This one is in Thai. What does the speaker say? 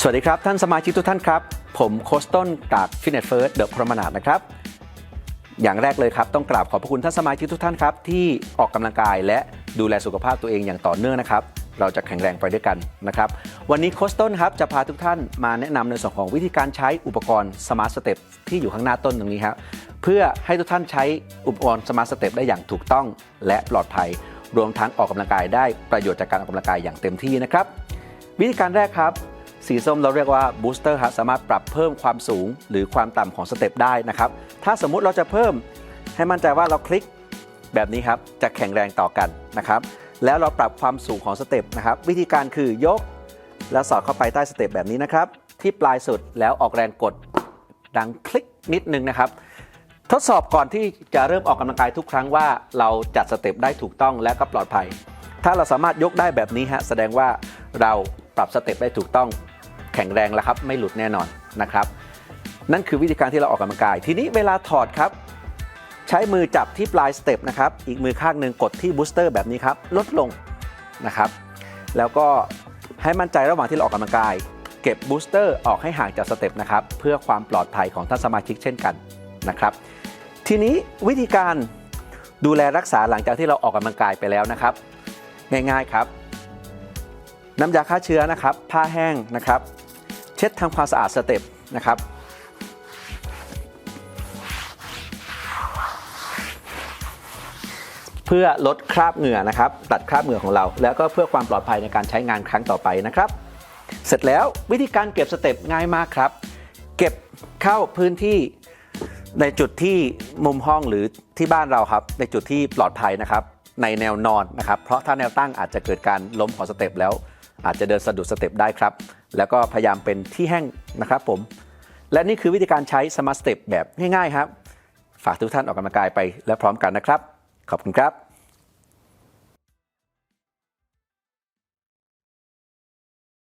สวัสดีครับ ท่านสมาชิกทุกท่านครับ ผมโคชต้นจาก Fitness First The Promenade นะครับอย่างแรกเลยครับต้องกราบขอบพระคุณท่านสมาชิกทุกท่านครับ ที่ออกกำลังกายและดูแลสุขภาพตัวเองอย่างต่อเนื่องนะครับ เราจะแข็งแรงไปด้วยกันนะครับ วันนี้โคชต้นครับจะพาทุกท่านมาแนะนำในส่วนของวิธีการใช้อุปกรณ์ Smart Step ที่อยู่ข้างหน้าต้นตรงนี้ครับเพื่อให้ทุกท่านใช้อุปกรณ์ Smart Step ได้อย่างถูกต้องและปลอดภัย รวมทั้งออกกำลังกายได้ประโยชน์จากการออกกำลังกายอย่างเต็มที่นะครับ วิธีการแรกครับ สีส้มเราเรียกว่าบูสเตอร์ครับสามารถปรับเพิ่มความสูงหรือความต่ำของสเต็ปได้นะครับถ้าสมมุติเราจะเพิ่มให้มั่นใจว่าเราคลิกแบบนี้ครับจะแข็งแรงต่อกันนะครับแล้วเราปรับความสูงของสเต็ปนะครับวิธีการคือยก แล้วสอดเข้าไปใต้สเต็ปแบบนี้นะครับที่ปลายสุดแล้วออกแรงกดดังคลิกนิดนึงนะครับทดสอบก่อนที่จะเริ่มออกกำลังกายทุกครั้งว่าเราจัดสเต็ปได้ถูกต้องและก็ปลอดภัย ถ้าเราสามารถยกได้แบบนี้ฮะแสดงว่าเราปรับสเต็ปได้ถูกต้อง ข็งแรงแล้วครับ ไม่หลุดแน่นอนนะครับ นั่นคือวิธีการที่เราออกกำลังกาย ทีนี้เวลาถอดครับ ใช้มือจับที่ปลายสเต็ปนะครับ อีกมือข้างหนึ่งกดที่บูสเตอร์แบบนี้ครับ ลดลงนะครับ แล้วก็ให้มั่นใจระหว่างที่เราออกกำลังกาย เก็บบูสเตอร์ออกให้ห่างจากสเต็ปนะครับ เพื่อความปลอดภัยของท่านสมาชิกเช่นกันนะครับ ทีนี้วิธีการดูแลรักษาหลังจากที่เราออกกำลังกายไปแล้วนะครับ ง่ายๆครับ น้ำยาฆ่าเชื้อนะครับ ผ้าแห้งนะครับ เช็ดทำความสะอาดสเต็ปนะครับ เพื่อลดคราบเหงื่อนะครับ ตัดคราบเหงื่อของเรา แล้วก็เพื่อความปลอดภัยในการใช้งานครั้งต่อไปนะครับ เสร็จแล้ววิธีการเก็บสเต็ปง่ายมากครับ เก็บเข้าพื้นที่ในจุดที่มุมห้องหรือที่บ้านเราครับ ในจุดที่ปลอดภัยนะครับ ในแนวนอนนะครับ เพราะถ้าแนวตั้งอาจจะเกิดการล้มของสเต็ปแล้ว อาจจะเดินสะดุดสเต็ปได้ครับ แล้วก็พยายามเป็นที่แห้งนะครับผม และนี่คือวิธีการใช้สมาร์ทสเต็ปแบบง่ายๆครับ ฝากทุกท่านออกกำลังกายไปและพร้อมกันนะครับ ขอบคุณครับ